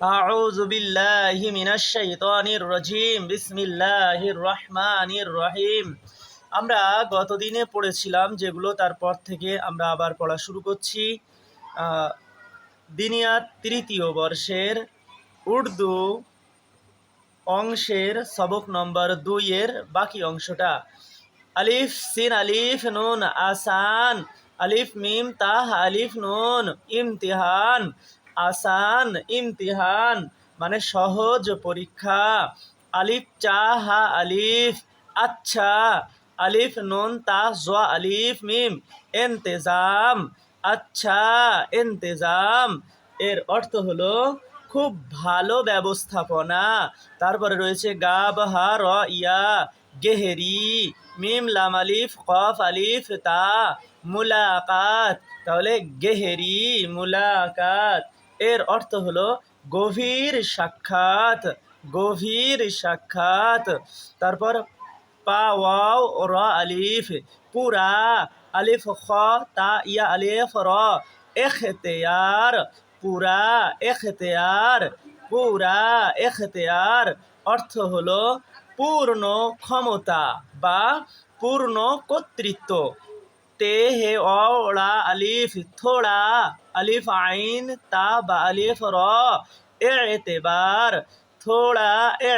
أعوذ بالله من الشيطان الرجيم بسم الله الرحمن الرحيم আমরা গতদিনে পড়েছিলাম যেগুলো তারপর থেকে আমরা আবার পড়া শুরু করছি আহ, দিনিয়াত তৃতীয় বর্ষের উর্দু অংশের সবক নম্বর দুইয়ের বাকি অংশটা আলিফ সিন আলিফ নুন আসান আলিফ মিম তাহ আলিফ নুন ইমতিহান আসান, ইমতিহান মানে সহজ পরীক্ষা। আলিফ, চা, হা, আলিফ আচ্ছা আলিফ, নুন তাহ জোয়া, আলিফ, মিম এন্তেজাম আচ্ছা এন্তেজাম এর অর্থ হলো খুব ভালো ব্যবস্থাপনা। তারপরে রয়েছে গাব হা, র, ইয়া, গেহেরি, মিম, লাম, আলিফ, কফ, আলিফ, তা, মুলাকাত। তাহলে গেহেরি, মুলাকাত। এর অর্থ হলো গভীর সাক্ষাৎ গভীর সাক্ষাৎ। তারপর পা, ওয়াও, র, আলিফ, পুরা, আলিফ, খ, তা, ইয়া, আলিফ, র, এখতেয়ার, পুরা এখতেয়ার পুরা, এখতেয়ার। অর্থ হলো পূর্ণ ক্ষমতা বা পূর্ণ কর্তৃত্ব। তে হে অড়া আলিফ থোড়া আলিফ আইন তা বা আলিফ র এতেবার থোড়া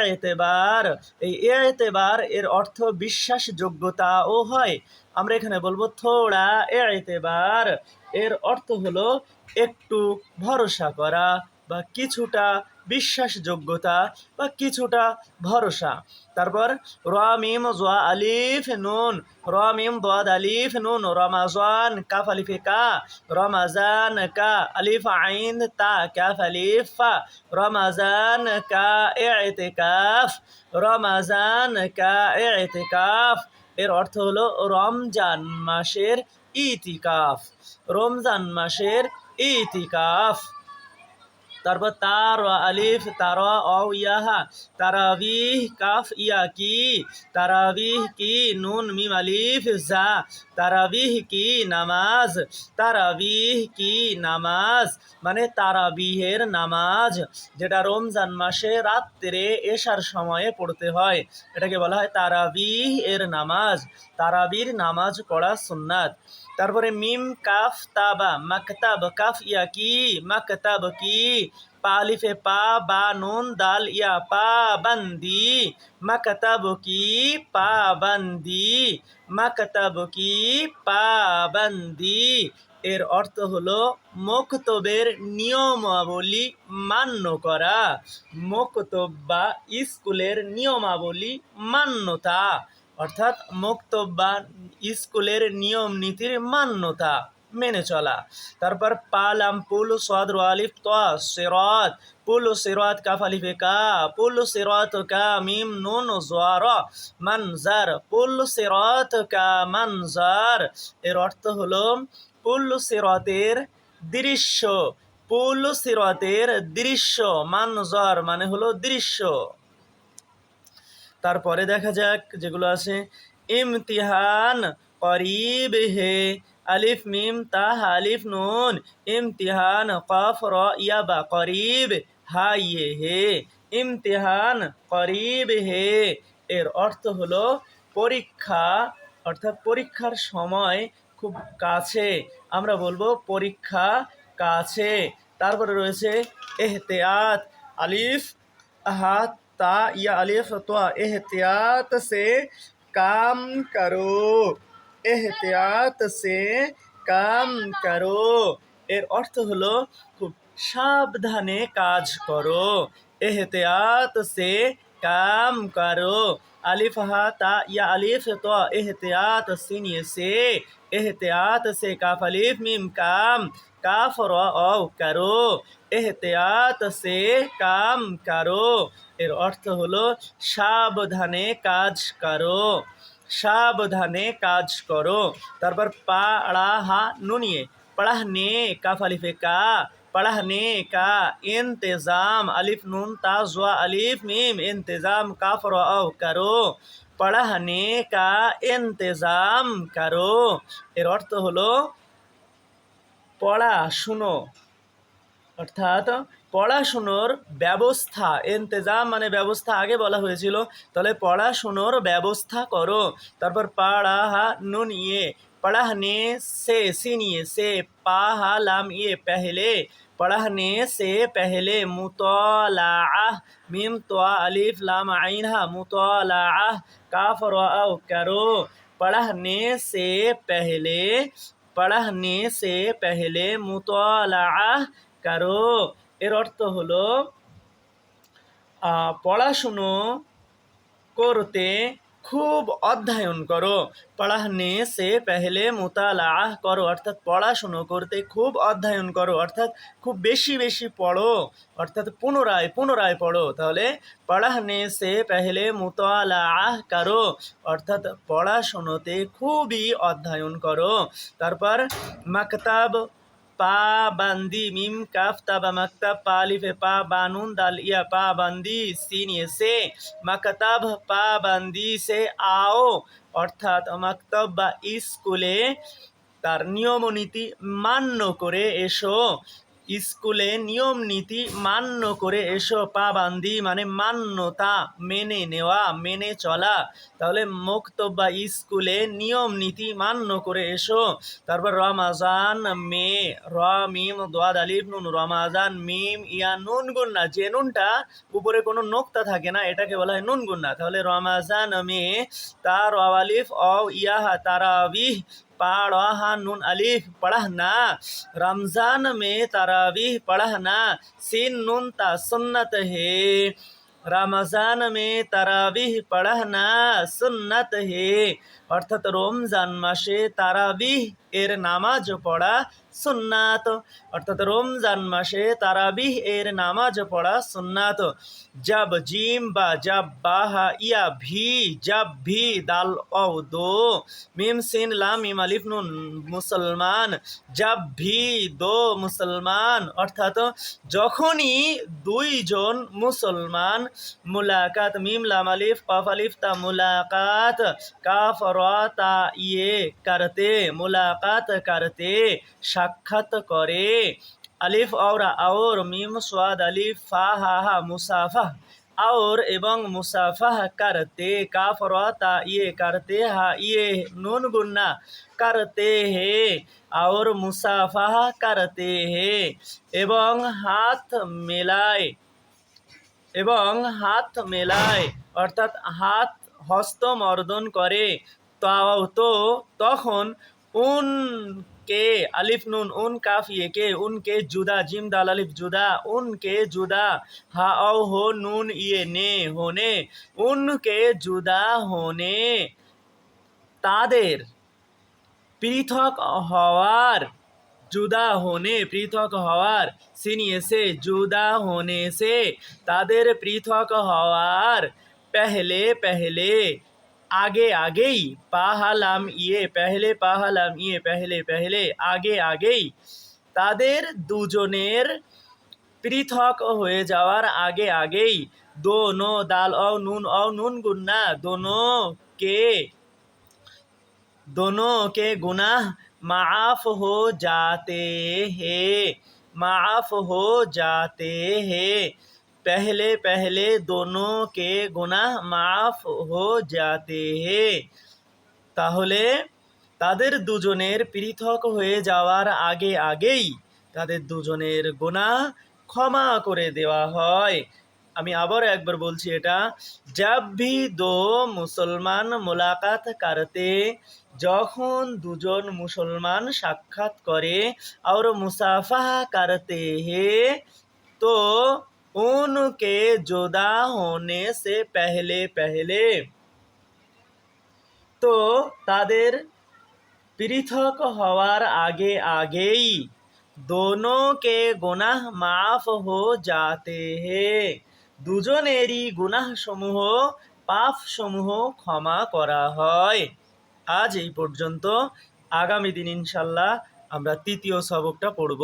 এতেবার এই এতেবার এর অর্থ বিশ্বাসযোগ্যতাও হয়। আমরা এখানে বলব থোড়া এতেবার। এর অর্থ হলো একটু ভরসা করা বা কিছুটা বিশ্বাসযোগ্যতা বা কিছুটা ভরসা। তারপর র মিম জোয়া আলিফ নুন র মিম দোয়াদ আলিফ নুন, রমাজান কাফ আলিফে কা, রমাজান কা আলিফ আইন তা কাফ আলিফ ফা, রমাজান কা এতেকাফ রমাজান কা এতেকাফ এর অর্থ হলো রমজান মাসের ইতিকাফ, রমজান মাসের ইতিকাফ। তারপর তার আলিফ, তার অ ইয়াহা তারাবিহ কাফ, ইয়া, কি। তারাবিহ কি, নুন, মিম, আলিফ, জা। তারাবিহ কি, নামাজ। তারাবিহ কি, নামাজ। মানে তারাবিহের নামাজ, যেটা রমজান মাসে রাত্রে এশার সময়ে পড়তে হয়। এটাকে বলা হয় তারাবিহ এর নামাজ। তারাবির নামাজ পড়া সুন্নাত। তারপরে মিম, কাফ, তাবা, মাকতাব, কাফ, ইয়া, কি, মাকতাব, কি পালিফে পা, বা, নুন, দাল, ইয়া, পা, বান্দি, মাকতাব, কি, পা, বান্দি, মাকতাব, কি, পা, বান্দি। এর অর্থ হলো মকতবের নিয়মাবলী মান্য করা। মকতব বা স্কুলের নিয়মাবলী মান্যতা। অর্থাৎ মক্তব বা স্কুলের নিয়ম নীতির মান্যতা মেনে চলা। তারপর পালাম পুল সদ আলিফ ত সিরাত, পুল সিরাত কাফ আলিফে কা, পুল সিরাত কা মিম নুন জোয়ার মানজার, পুল সিরাত কা মানজার। এর অর্থ হলো পুল সিরাতের দৃশ্য, পুল সিরাতের দৃশ্য, মানজার মানে হলো দৃশ্য। তারপরে দেখা যাক যেগুলো আছে। ইমতিহান করিব হে আলিফ, মিম, তাহ, আলিফ, নুন। ইমতিহান কফ, র, ইয়া, বা, করিব। হা ইয়ে হে ইমতিহান করিব হে এর অর্থ হলো পরীক্ষা, অর্থাৎ পরীক্ষার সময় খুব কাছে। আমরা বলব পরীক্ষা কাছে। তারপরে রয়েছে এহতেয়াত। আলিফ হাত ता या अलिफ तो एहतियात से काम करो এহতিয়াত সে কাম করো এর অর্থ হলো খুব সাবধানে কাজ করো এহতিয়াত সে কাম করো अलिफ हा ता या अलिफ तो एहतियात सीनिए से एहतियात से काफ अलिफ मीम काम काफ र औ करो এহতিয়াত সে কাম কারো এর অর্থ হলো সাবধানে কাজ করো সাবধানে কাজ করো তারপর পাড়াহা নুনিয়ে पढ़ने का फलिफे का पढ़ने का इंतज़ाम अलिफ नून ताजवा अलिफ मीम इंतज़ाम काफ औ करो पढ़ने का इंतज़ाम करो এর অর্থ হলো পড়াশুনো অর্থাৎ পড়াশুনোর ব্যবস্থা এন্তেজাম মানে ব্যবস্থা আগে বলা হয়েছিল। তাহলে পড়াশুনোর ব্যবস্থা করো। তারপর পাড়াহা নুন ইয়ে পড়াহনে সে সিনিয়ে সে, পাহা, লাম ইয়ে পেহলে। পড়াহনে সে, পেহলে মুতলা আহ মিম, তোয়া, আলিফ, লাম, আইন, হা মুতলা আহ কাফ, রো করো পড়াহনে সে, পেহলে পড়াহনে সে পেহলে মুতলা কারও এর অর্থ হলো পড়াশুনো করতে খুব অধ্যয়ন করো। পড়াহনে সে পেহলে মুতালাহ করো, অর্থাৎ পড়াশুনো করতে খুব অধ্যয়ন করো, অর্থাৎ খুব বেশি বেশি পড়ো, অর্থাৎ পুনরায় পুনরায় পড়ো। তাহলে পড়াহনে সে পেহলে মুতালাহ করো, অর্থাৎ পড়াশুনোতে খুবই অধ্যয়ন করো। তারপর মাকতাব পাবান্দি মিম, কাফ তাবা মাকতাব পালিফে পা বানুন দাল, ইয়া পাবান্দি সিন সে মাকতাব পাবান্দি সে, আও, অর্থাৎ মাকতাব বা স্কুলে তার নিয়ম নীতি মান্য করে এসো। স্কুলে নিয়ম নীতি মান্য করে এসো পাবান্দি মানে মান্যতা মেনে নেওয়া, মেনে চলা। তাহলে মুক্তব বা স্কুলে নিয়ম নীতি মান্য করে এসো। তারপর রমাজান, মে, র, মিম দোয়াদ আলিফ নুন, রমাজান, মিম, ইয়া, নুন, গুন্না, যে নুনটা উপরে কোনো নোক্তা থাকে না, এটাকে বলা হয় নুন, গুন্না। তাহলে রমাজান, মে, তার আলিফ, অ ইয়াহা তারাবিহ पढ़ा नून अलीफ पढ़ना रमज़ान में तरावीह पढ़ना सीन नून ता सुन्नत है। रमज़ान में तरावीह पढ़ना सुन्नत है। অর্থাৎ রমজান মাসে তারাবিহ এর নামাজ পড়া সুন্নাত। অর্থাৎ রমজান মাসে তারাবিহ এর নামাজ পড়া সুন্নাত। জব জিম বা জব বাহা ইয়া ভি, জব ভি, দাল ও দো, মিম সিন লাম মিম আলিফ নুন মুসলমান, জব ভি দো মুসলমান। অর্থাৎ যখনই দুইজন মুসলমান, মুলাকাত মিম লাম আলিফ, কাফ আলিফ তা মুলাকাত, কাফ মুরাতা ইয়ে করতে, মুলাকাত করতে, সাক্ষাৎ করে। আলিফ আওরা, আওর, মিম সোয়াদ আলিফ, ফা, হা হা মুসাফা আওর এবং মুসাফাহ করতে কাফ কাফরতা ইয়ে করতে, হা ইয়ে নুন, গুন্না করতে, হে। আওর, মুসাফাহ করতে, হে। এবং হাত মেলায়, এবং হাত মেলায়, অর্থাৎ হাত হস্ত মর্দন করে। তো তখন উন কে আলিফ নুন, উন কাফিয়ে কে উনকে জুদা, জিম দাল আলিফ জুদা উনকে জুদা, হা ও হো, নুন ইয়ে নে হোনে উনকে জুদা হোনে তাদের পৃথক হওয়ার জুদা হোনে পৃথক হওয়ার সিনিয়ে সে জুদা হোনে সে। তাদের পৃথক হওয়ার পেহলে পেহলে আগে আগেই পাহালাম ইয়ে পেহলে পাহালাম ইয়ে পেহলে পেহলে আগে আগেই তাদের দুজনের পৃথক হয়ে যাওয়ার আগে আগেই দোনো দাল অ নুন অ নুন গুন্না দোনো কে দোনো কে গুনাহ মাফ হো যাতে হে মাফ হো যাতে হে पहले पहले दोनों के गुनाह माफ़ हो जाते हैं তাহলে তাদের দুজনের পৃথক হয়ে যাওয়ার আগে আগেই তাদের দুজনের গুনাহ ক্ষমা করে দেওয়া হয় আমি আবার একবার বলছি এটা জব ভি দো মুসলমান মোলাকাত করতে যখন দুজন মুসলমান সাক্ষাৎ করে আর মুসাফা করতে হে তো उनके जुदा होने से पहले पहले তো তাদের পৃথক হওয়ার আগে আগেই दोनों के गुनाह माफ हो जाते हैं দুজনেরই গুনাহ সমূহ পাপ সমূহ ক্ষমা করা হয় আজ এই পর্যন্ত আগামী দিন ইনশাল্লাহ আমরা তৃতীয় সবকটা পড়ব